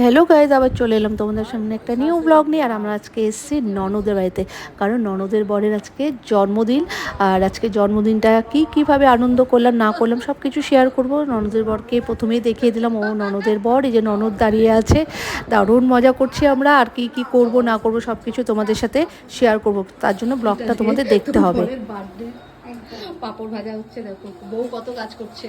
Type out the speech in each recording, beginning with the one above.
Hello guys আবার চলে এলাম তোমাদের সামনে একটা নিউ ব্লগ নিয়ে, আর আমরা আজকে এসেছি ননদের বাড়িতে। কারণ ননদের বরের আজকে জন্মদিন, আর আজকে জন্মদিনটা কি, কীভাবে আনন্দ করলাম, না করলাম সব কিছু শেয়ার করব। ননদের বরকে প্রথমেই দেখিয়ে দিলাম, ও ননদের বর, এই যে ননদ দাঁড়িয়ে আছে। দারুণ মজা করছি আমরা, আর কি কি করব, না করব সব কিছু তোমাদের সাথে শেয়ার করব। তার জন্য ব্লগটা তোমাদের দেখতে হবে। পাপড় ভাজা হচ্ছে, দেখো, বউ কত কাজ করছে।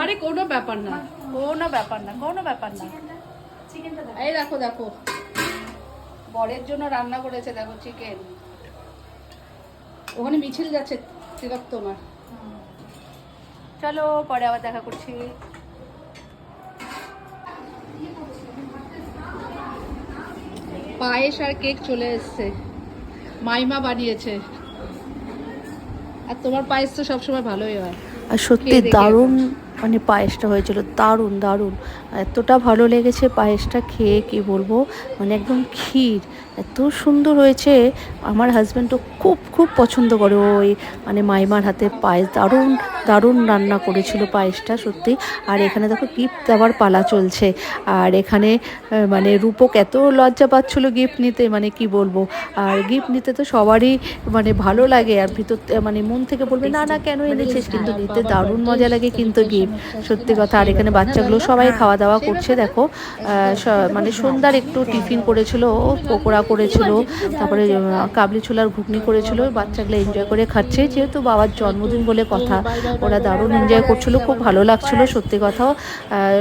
আরে কোনো ব্যাপার না। কোনো ব্যাপার না কোনো ব্যাপার না। এই দেখো দেখো। বরের জন্য রান্না করেছে দেখো চিকেন ওখানে মিছিল যাচ্ছে তিলক তোমার। চলো পরে আবার দেখা করছি। পায়েস আর কেক চলে এসছে। মাইমা বানিয়েছে। আর তোমার পায়েস তো সবসময় ভালোই হয়। আর সত্যি দারুণ মানে পায়েসটা হয়েছিল দারুণ দারুণ। এতটা ভালো লেগেছে পায়েসটা খেয়ে কি বলব? মানে একদম ক্ষীর এত সুন্দর হয়েছে। আমার হাজব্যান্ড তো খুব খুব পছন্দ করে। ওই মানে মাইমার হাতে পায়েস দারুণ দারুণ রান্না করেছিল পায়েসটা, সত্যি। আর এখানে দেখো গিফট দেওয়ার পালা চলছে। আর এখানে মানে রূপক এত লজ্জা পাচ্ছিল গিফট নিতে মানে কি বলব? আর গিফট নিতে তো সবারই মানে ভালো লাগে। আর ভিতর মানে মন থেকে বলবে, না না, কেন এনেছিস? কিন্তু নিতে দারুণ মজা লাগে কিন্তু গিফট সত্যি কথা। আর এখানে বাচ্চাগুলো সবাই খাওয়া দাওয়া করছে, দেখো। মানে সন্ধ্যার একটু টিফিন করেছিল পকোড়া করেছিল তারপরে কাবলি ছোলার ঘুগনি করেছিল বাচ্চাগুলো এনজয় করে খাচ্ছে যেহেতু বাবার জন্মদিন বলে কথা ওরা দারুণ এনজয় করছিল খুব ভালো লাগছিল সত্যি কথা আহ,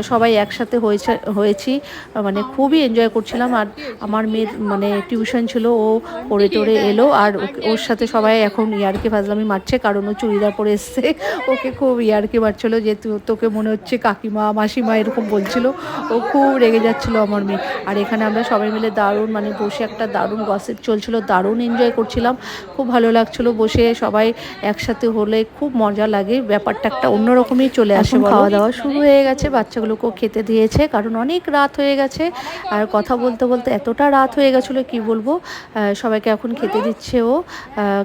সবাই একসাথে হয়েছে হয়েছি মানে খুবই এনজয় করছিলাম আর আমার মেয়ের মানে টিউশন ছিল ও পড়ে টড়ে এলো আর ওর সাথে সবাই এখন ইয়ারকে ফাজলামি মারছে কারণ ও চুড়িদার পরে এসছে ওকে খুব ইয়ারকে মারছিল যে তোকে মনে হচ্ছে কাকিমা মাসিমা এরকম বলছিল ও খুব রেগে যাচ্ছিল আমার মেয়ে আর এখানে আমরা সবাই মিলে দারুণ মানে বসে একটা দারুণ গসিপ চলছিল দারুণ এনজয় করছিলাম। খুব ভালো লাগছিল বসে সবাই একসাথে হলে খুব মজা লাগে ব্যাপারটা একটা অন্যরকমই চলে আসে খাওয়া দাওয়া শুরু হয়ে গেছে বাচ্চাগুলোকেও খেতে দিয়েছে কারণ অনেক রাত হয়ে গেছে। আর কথা বলতে বলতে এতটা রাত হয়ে গেছিল কি বলব? সবাইকে এখন খেতে দিচ্ছে ও।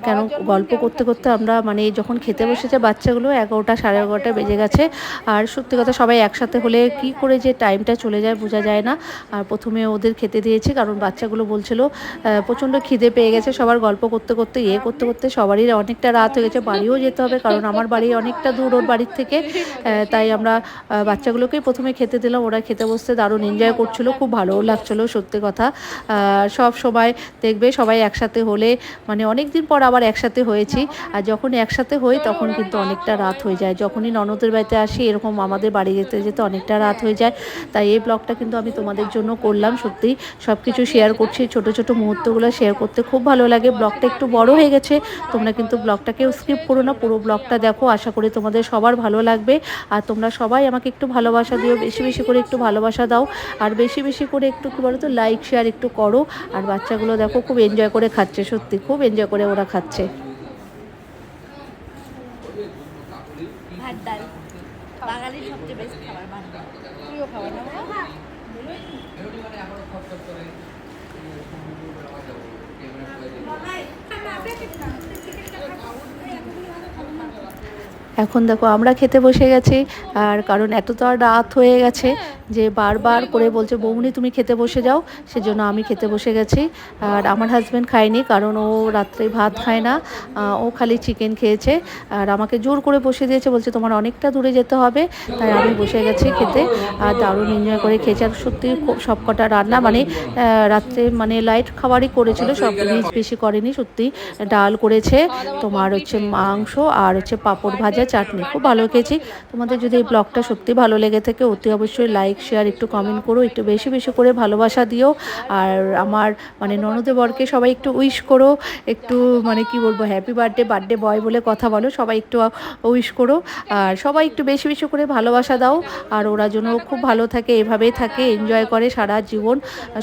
কেন গল্প করতে করতে আমরা মানে যখন খেতে বসেছে বাচ্চাগুলো এগারোটা সাড়ে এগারোটা বেজে গেছে। আর সত্যি কথা সবাই একসাথে হলে কি করে যে টাইমটা চলে যায় বোঝা যায় না। আর প্রথমে ওদের খেতে দিয়েছে কারণ বাচ্চাগুলো বলছিল আহ, প্রচণ্ড খিদে পেয়ে গেছে সবার গল্প করতে করতে ইয়ে করতে করতে। সবারই অনেকটা রাত হয়ে গেছে বাড়িও যেতে হবে কারণ আমার বাড়ি অনেকটা দূর ওর বাড়ির থেকে। তাই আমরা বাচ্চাগুলোকেই প্রথমে খেতে দিলাম। ওরা খেতে বসতে দারুণ এনজয় করছিল খুব ভালোও লাগছিল সত্যি কথা। সব সময় দেখবে সবাই একসাথে হলে মানে অনেক দিন পর আবার একসাথে হয়েছি। আর যখন একসাথে হই তখন কিন্তু অনেকটা রাত হয়ে যায়। যখনই ননদের বাড়িতে আসি এরকম আমাদের বাড়ি যেতে যেতে অনেকটা রাত হয়ে যায়। তাই এই ব্লগটা কিন্তু আমি তোমাদের জন্য করলাম সত্যি। সব কিছু শেয়ার করছি ছোট ছোট মুহূর্তগুলো শেয়ার করতে খুব ভালো লাগে। ব্লগটা একটু বড় হয়ে গেছে, তোমরা কিন্তু ব্লগটাকেও স্কিপ করো না। পুরো ব্লগটা দেখো, আশা করি তোমাদের সবার ভালো লাগবে। আর তোমরা সবাই আমাকে একটু ভালোবাসা দিও, বেশি বেশি করে একটু ভালোবাসা দাও। আর বেশি বেশি করে একটু কী বলো তো লাইক শেয়ার একটু করো। আর বাচ্চাগুলো দেখো, খুব এনজয় করে খাচ্ছে, সত্যি, খুব এনজয় করে ওরা খাচ্ছে। বাঙালির সবচেয়ে খাবার প্রিয় খাবার না মামা খানা আছে কিন্তু এখন দেখো আমরা খেতে বসে গেছি, আর কারণ এত তো আর রাত হয়ে গেছে যে বারবার করে বলছে, বৌমনি, তুমি খেতে বসে যাও। সেজন্য আমি খেতে বসে গেছি, আর আমার হাজব্যান্ড খায়নি, কারণ ও রাত্রে ভাত খায় না ও খালি চিকেন খেয়েছে, আর আমাকে জোর করে বসে দিয়েছে, বলছে তোমার অনেকটা দূরে যেতে হবে, তাই আমি বসে গেছি খেতে, আর দারুণ এনজয় করে খেয়েছে, আর সত্যি খুব সবকটা রান্না মানে রাত্রে মানে লাইট খাবারই করেছিল, সব রিচ বেশি করেনি, সত্যি ডাল করেছে, তোমার হচ্ছে মাংস, আর হচ্ছে পাঁপড় ভাজা চাটনি, খুব ভালো খেয়েছি। তোমাদের যদি এই ব্লগটা সত্যি ভালো লেগে থাকে, অতি অবশ্যই লাইক শেয়ার একটু কমেন্ট করো, একটু বেশি বেশি করে ভালোবাসা দিও। আর আমার মানে ননদে বরকে সবাই একটু উইশ করো, একটু মানে কি বলব হ্যাপি বার্থডে বার্থডে বয় বলে কথা বলো, সবাই একটু উইশ করো। আর সবাই একটু বেশি বেশি করে ভালোবাসা দাও। আর ওরা যেন খুব ভালো থাকে, এভাবেই থাকে এনজয় করে সারা জীবন।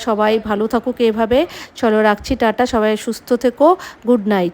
সবাই ভালো থাকুক এভাবে। চলো রাখছি, টাটা, সবাই সুস্থ থেকো গুড নাইট